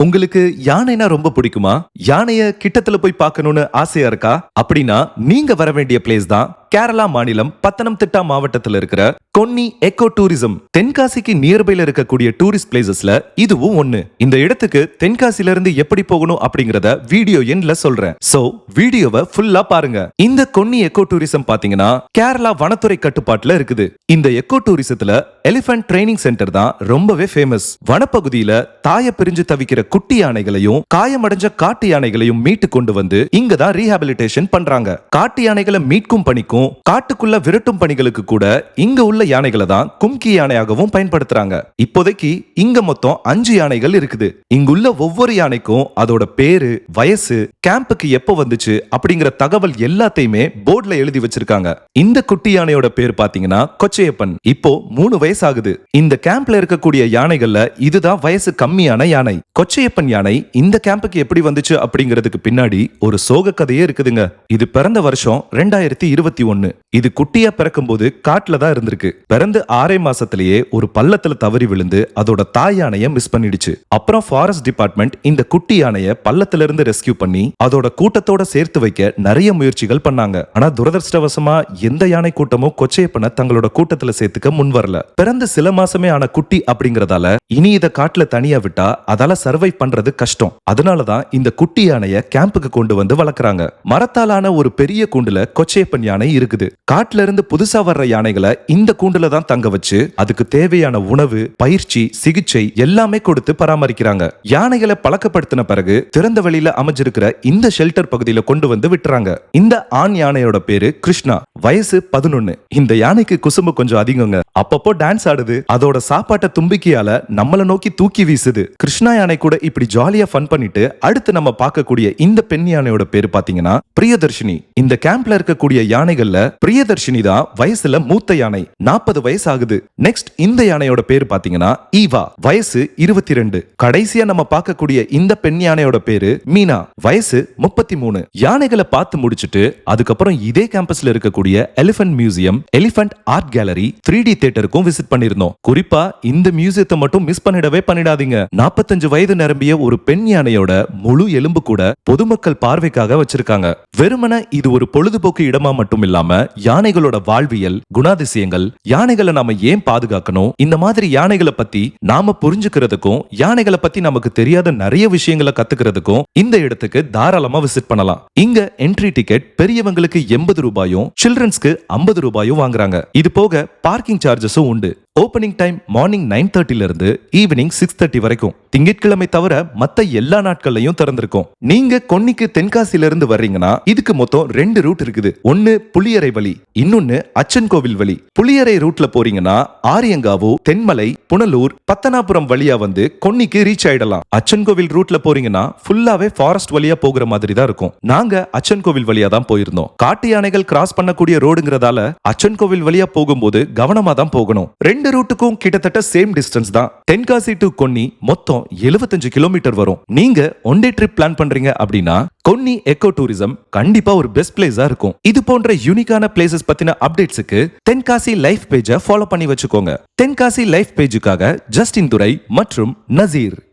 உங்களுக்கு யானைனா ரொம்ப பிடிக்குமா? யானைய கிட்டத்துல போய் பார்க்கணும்னு ஆசையா இருக்கா? அப்படின்னா நீங்க வர வேண்டிய பிளேஸ் தான் கேரளா மாநிலம் பத்தனம்திட்டா மாவட்டத்துல இருக்கிற கொன்னி எக்கோ டூரிசம் தென்காசிக்கு நியர்பைல இருக்கக்கூடிய டூரிஸ்ட் பிளேசஸ்ல இதுவும் ஒண்ணு. இந்த இடத்துக்கு தென்காசில இருந்து எப்படி போகணும் அப்படிங்கறத வீடியோ எண்ட்ல சொல்றேன். சோ வீடியோவை ஃபுல்லா பாருங்க. இந்த கொன்னி எக்கோ டூரிசம் பாத்தீங்கன்னா கேரளா வனத்துறை கட்டுப்பாட்டுல இருக்குது. இந்த எக்கோ டூரிசத்துல எலிபென்ட் ட்ரைனிங் சென்டர் தான் ரொம்பவே ஃபேமஸ் வனப்பகுதியில தாய பிரிஞ்சு தவிக்கிற குட்டி யானைகளையும் காயமடைஞ்ச காட்டு யானைகளையும் மீட்டு கொண்டு வந்து இங்க தான் ரீஹாபிலிட்டேஷன் பண்றாங்க. காட்டு யானைகளை மீட்கும் பணிக்கும் காட்டுக்குள்ள விரட்டும் பணிகளுக்கு கூட இங்க உள்ள யானைகளை தான் கும்கி யானையாகவும் பயன்படுத்துறாங்க. இப்போதைக்கு இங்க மொத்தம் அஞ்சு யானைகள் இருக்குது. இங்குள்ள ஒவ்வொரு யானைக்கும் அதோட பேரு வயசு கேம்புக்கு எப்போ வந்துச்சு அப்படிங்கிற தகவல் எல்லாத்தையுமே போர்டுல எழுதி வச்சிருக்காங்க. இந்த குட்டி யானையோட பேர் பாத்தீங்கன்னா கொச்சையப்பன். இப்போ மூணு வயசு ஆகுது இந்த கேம்ப்ல இருக்கக்கூடிய யானைகள்ல இதுதான் வயசு கம்மியான யானை. கொச்சையப்பன் யானை இந்த கேம்புக்கு எப்படி வந்துச்சு அப்படிங்கிறதுக்கு பின்னாடி ஒரு சோக கதையே இருக்குதுங்க. இது பிறந்த வருஷம் ரெண்டாயிரத்தி இருபத்தி ஒன்னு இது குட்டியா பிறக்கும்போது காட்டுல தான் இருந்திருக்கு. பிறந்து ஆறே மாசத்திலேயே ஒரு பள்ளத்துல தவறி விழுந்து அதோட தாய் யானைய மிஸ் பண்ணிடுச்சு. அப்புறம் ஃபாரஸ்ட் டிபார்ட்மெண்ட் இந்த குட்டி யானைய பள்ளத்துல இருந்து ரெஸ்கியூ பண்ணி அதோட கூட்டத்தோட சேர்த்து வைக்க நிறைய முயற்சிகள் பண்ணாங்க. ஆனா துரதிருஷ்டவசமா எந்த யானை கூட்டமும் கொச்சையப்பனை தங்களோட கூட்டத்துல சேர்த்துக்க முன் வரல. பிறந்து சில மாசமே ஆன குட்டி அப்படிங்கறதால இனி இத காட்டுல தனியா விட்டா அதால சர்வை பண்றது கஷ்டம். அதனாலதான் இந்த குட்டி யானைய கேம்புக்கு கொண்டு வந்து வளர்க்குறாங்க. மரத்தாலான ஒரு பெரிய கூண்டுல கொச்சையப்பன் யானை இருக்குது. காட்டுல இருந்து புதுசா வர்ற யானைகளை இந்த கூண்டுல தான் தங்க வச்சு அதுக்கு தேவையான உணவு பயிற்சி சிகிச்சை எல்லாமே கொடுத்து பராமரிக்கிறாங்க. யானைகளை பழக்கப்படுத்தின பிறகு திறந்த வெளியில அமைஞ்சிருக்கிற இந்த ஷெல்டர் பகுதியில கொண்டு வந்து விட்டுறாங்க. இந்த ஆண் யானையோட பேரு கிருஷ்ணா. வயசு பதினொன்னு. இந்த யானைக்கு குசும்பு கொஞ்சம் அதிகங்க. அப்பப்போ டான்ஸ் ஆடுது. அதோட சாப்பாட்டை தும்பிக்கையால நம்மள நோக்கி தூக்கி வீசுது. கிருஷ்ணா யானை கூட இப்படி ஜாலியா ஃபன் பண்ணிட்டு அடுத்து நம்ம பார்க்கக்கூடிய இந்த பெண் யானையோட பேரு பாத்தீங்கன்னா பிரியதர்ஷினி. இந்த கேம்ப்ல இருக்கக்கூடிய யானைகள் இல்ல பிரியதர்ஷினி தான் வயசுல மூத்த யானை. நாற்பது வயசு ஆகுது நெக்ஸ்ட் இந்த யானையோட பேரு பாத்தீங்கன்னா ஈவா. வயசு இருபத்தி ரெண்டு கடைசியா நம்ம பார்க்கக்கூடிய இந்த பெண் யானையோட பேரு மீனா. வயசு முப்பத்தி மூணு யானைகளை பார்த்து முடிச்சுட்டு அதுக்கப்புறம் இதே கேம்பஸ்ல இருக்கக்கூடிய elephant museum elephant art gallery three D தியேட்டருக்கும் visit பண்ணிருந்தோம் குறிப்பா இந்த மியூசியத்தை மட்டும் மிஸ் பண்ணிடவே பண்ணிடாதீங்க. நாற்பத்தஞ்சு வயது நிரம்பிய ஒரு பெண் யானையோட முழு எலும்பு கூட பொதுமக்கள் பார்வைக்காக வச்சிருக்காங்க. வெறுமன இது ஒரு பொழுதுபோக்கு இடமா மட்டும் இல்லாம யானைகளோட வாழ்வியல் குணாதிசயங்கள் யானைகளை நாம ஏன் பாதுகாக்கணும்? இந்த மாதிரி யானைகளை பத்தி நாம புரிஞ்சுக்கிறதுக்கும் யானைகளை பத்தி நமக்கு தெரியாத நிறைய விஷயங்களை கத்துக்கிறதுக்கும் இந்த இடத்துக்கு தாராளமா விசிட் பண்ணலாம். இங்க என்ட்ரி டிக்கெட் பெரியவங்களுக்கு எண்பது ரூபாயும் சில்ட்ரன்ஸ்க்கு ஐம்பது ரூபாயும் வாங்குறாங்க. இது போக பார்க்கிங் சார்ஜஸும் உண்டு. ஓப்பனிங் டைம் மார்னிங் நைன் தேர்ட்டில இருந்து ஈவினிங் சிக்ஸ் தேர்ட்டி வரைக்கும். திங்கட்கிழமை தவிர மத்த எல்லா நாட்கள்லயும் திறந்திருக்கும். நீங்க கொன்னிக்கு தென்காசில இருந்து வர்றீங்கன்னா இதுக்கு மொத்தம் ரெண்டு ரூட் இருக்குது. ஒன்னு புளியரை வழி இன்னொன்னு அச்சன் கோவில் வழி. புளியரை ரூட்ல போறீங்கன்னா ஆரியங்காவு தென்மலை புனலூர் பத்தனாபுரம் வழியா வந்து கொன்னிக்கு ரீச் ஆயிடலாம். அச்சன் கோவில் ரூட்ல போறீங்கன்னா ஃபுல்லாவே ஃபாரஸ்ட் வழியா போகிற மாதிரி தான் இருக்கும். நாங்க அச்சன் கோவில் வழியா தான் போயிருந்தோம். காட்டு யானைகள் கிராஸ் பண்ணக்கூடிய ரோடுங்கிறதால அச்சன் கோவில் வழியா போகும்போது கவனமா தான் போகணும். ரெண்டு ரூட்டுக்கும் கிட்டத்தட்ட சேம் டிஸ்டன்ஸ் தான். தென்காசி டு கொன்னி மொத்தம் 75 கிலோமீட்டர் வரும். நீங்க ஒன் டே ட்ரிப் பிளான் பண்றீங்க அப்படின்னா கொன்னி எக்கோ டூரிசம் கண்டிப்பா ஒரு பெஸ்ட் பிளேஸா இருக்கும். இது போன்ற யூனிக்கான பிளேசஸ் பத்தின அப்டேட்ஸுக்கு தென்காசி லைஃப் பேஜை ஃபாலோ பண்ணி வச்சுக்கோங்க. தென்காசி லைஃப் பேஜுக்காக ஜஸ்டின் துரை மற்றும் நசீர்